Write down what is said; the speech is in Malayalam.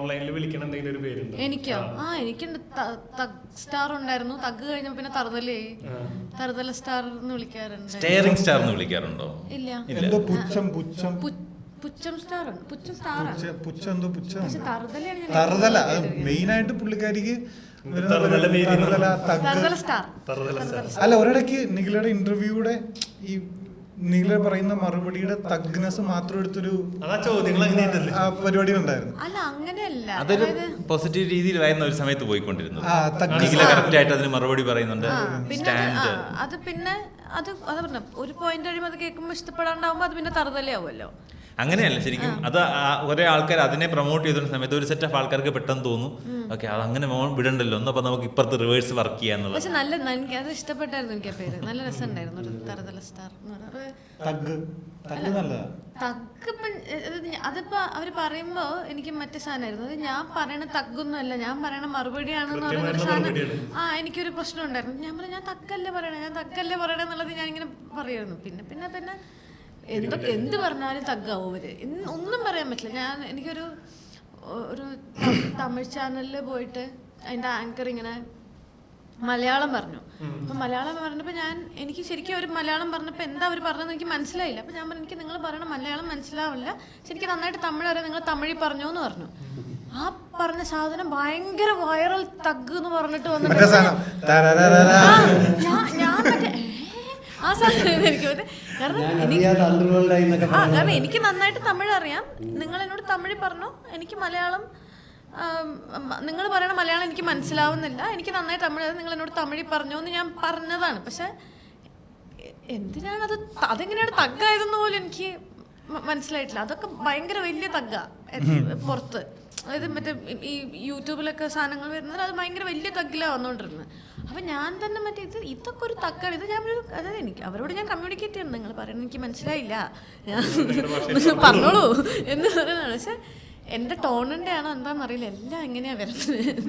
ഓൺലൈനിൽ വിളിക്കണ എന്തെങ്കിലും ഒരു പേരുണ്ട്? എനിക്കോ? ആ. എനിക്കുണ്ട്. സ്റ്റാർ ഉണ്ടായിരുന്നു. തഗ് കഴിഞ്ഞ പിന്നെ തറുതലേ. തറുതല സ്റ്റാർ എന്ന് വിളിക്കാറുണ്ട്. സ്റ്റെയറിംഗ് സ്റ്റാർ എന്ന് വിളിക്കാറുണ്ടോ? ഇല്ല. എന്തോ പുച്ഛം പുച്ഛം. പുച്ഛം സ്റ്റാർ ഉണ്ട്. പുച്ഛം സ്റ്റാർ ആണ്. പുച്ഛ- എന്തോ പുച്ഛം തറുതല. മെയിൻ ആയിട്ട് പുള്ളിക്കാരിക്ക് അല്ല ഒരിടയ്ക്ക് നിഖിലയുടെ ഇന്റർവ്യൂടെ ഈ നിഖില പറയുന്ന മറുപടിയുടെ തഗ്നസ് മാത്രം എടുത്തൊരു പരിപാടി ഉണ്ടായിരുന്നു അല്ല അങ്ങനെയല്ല. അതൊരു അതായത് പോസിറ്റീവ് രീതിയിലായിരുന്നു ഒരു സമയത്ത് പോയിക്കൊണ്ടിരുന്നത് ആ തഗ് കറക്റ്റ് ആയിട്ട് അതിന് മറുപടി പറയുന്നുണ്ട്. പിന്നെ അത് സ്റ്റാൻഡ് അത് പിന്നെ അത് അത് പറഞ്ഞ ഒരു പോയിന്റ് കഴിയുമ്പോൾ അത് കേൾക്കുമ്പോൾ ഇഷ്ടപ്പെടാണ്ടാവുമ്പോൾ അത് പിന്നെ തറുതലയാവുമല്ലോ. അങ്ങനെയല്ല ശരിക്കും. അത് ഒരേ ആൾക്കാർ അതിനെ പ്രൊമോട്ട് ചെയ്തിരുന്ന സമയത്ത് ഒരു സെറ്റ് ഓഫ് ആൾക്കാർക്ക് പെട്ടെന്ന് തോന്നും. ഓക്കെ അത് അങ്ങനെ വിടണ്ടല്ലോ. എന്നപ്പോ നമുക്ക് ഇപ്പുറത്ത് റിവേഴ്സ് വർക്ക് ചെയ്യാന്നുള്ളത് പക്ഷെ നല്ല എനിക്ക് അത് ഇഷ്ടപ്പെട്ടായിരുന്നു എനിക്ക് ആ പേര്. നല്ല രസമുണ്ടായിരുന്നു. ഒരു തരതല സ്റ്റാർ എന്ന് പറയുന്നത് അതിപ്പോ അവർ പറയുമ്പോ എനിക്ക് മറ്റേ സാധനമായിരുന്നു. അത് ഞാൻ പറയണ തഗ്ഗൊന്നുമല്ല ഞാൻ പറയണ മറുപടിയാണെന്ന് പറയുന്ന ഒരു സാധനം. ആ എനിക്കൊരു പ്രശ്നം ഉണ്ടായിരുന്നു ഞാൻ പറഞ്ഞു ഞാൻ തക്കല്ലേ പറയണേ. ഞാൻ തക്കല്ലേ പറയണേ എന്നുള്ളത് ഞാൻ ഇങ്ങനെ പറയായിരുന്നു പിന്നെ പിന്നെ പിന്നെ എന്തൊക്കെ എന്ത് പറഞ്ഞാലും തഗ്ഗാവും അവർ. ഒന്നും പറയാൻ പറ്റില്ല. ഞാൻ എനിക്കൊരു ഒരു തമിഴ് ചാനലിൽ പോയിട്ട് അതിന്റെ ആങ്കർ ഇങ്ങനെ മലയാളം പറഞ്ഞു. അപ്പൊ മലയാളം പറഞ്ഞപ്പോ ഞാൻ എനിക്ക് ശരിക്കും ഒരു മലയാളം പറഞ്ഞപ്പോ എന്താ അവർ പറഞ്ഞതെന്ന് എനിക്ക് മനസ്സിലായില്ല. അപ്പൊ ഞാൻ പറഞ്ഞു എനിക്ക് നിങ്ങൾ പറയണ മലയാളം മനസ്സിലാവില്ല. ശരിക്കും നന്നായിട്ട് തമിഴ് അറിയാം. നിങ്ങൾ തമിഴിൽ പറഞ്ഞു എന്ന് പറഞ്ഞു. ആ പറഞ്ഞ സാധനം ഭയങ്കര വൈറൽ തഗ് എന്ന് പറഞ്ഞിട്ട് വന്നിട്ട് സാധനം തരരരര. ആ, ഞാൻ- ഞാൻ മറ്റേ ഏ? ആ സാധനം എനിക്ക് മറ്റേ കാരണം എനിക്ക് ആ കാരണം എനിക്ക് നന്നായിട്ട് തമിഴ് അറിയാം. നിങ്ങൾ എന്നോട് തമിഴ് പറഞ്ഞു. എനിക്ക് മലയാളം നിങ്ങൾ പറയണ മലയാളം എനിക്ക് മനസ്സിലാവുന്നില്ല. എനിക്ക് നന്നായിട്ട് തമിഴ്. നിങ്ങൾ എന്നോട് തമിഴിൽ പറഞ്ഞു എന്ന് ഞാൻ പറഞ്ഞതാണ്. പക്ഷെ എന്തിനാണ് അത് അതെങ്ങനെയാണ് തഗ്ഗായതെന്ന് പോലും എനിക്ക് മനസ്സിലായിട്ടില്ല. അതൊക്കെ ഭയങ്കര വലിയ തഗ്ഗ പുറത്ത്. അതായത് മറ്റേ ഈ യൂട്യൂബിലൊക്കെ സാധനങ്ങൾ വരുന്നത് അത് ഭയങ്കര വലിയ തക്കിലാണ് വന്നുകൊണ്ടിരുന്നത് അപ്പം ഞാൻ തന്നെ മറ്റേ ഇത് ഇതൊക്കെ ഒരു തഗ്ഗാണ് ഇത് ഞാൻ ഒരു അതായത് എനിക്ക് അവരോട് ഞാൻ കമ്മ്യൂണിക്കേറ്റ് ചെയ്യണം നിങ്ങൾ പറയുന്നത് എനിക്ക് മനസ്സിലായില്ല. ഞാൻ പറഞ്ഞോളൂ. എന്ന് പറയുന്നതാണ്. പക്ഷെ എന്റെ ടോണിന്റെ ആണോ എന്താണെന്നറിയില്ല എല്ലാം എങ്ങനെയാണ് വരുന്നത്?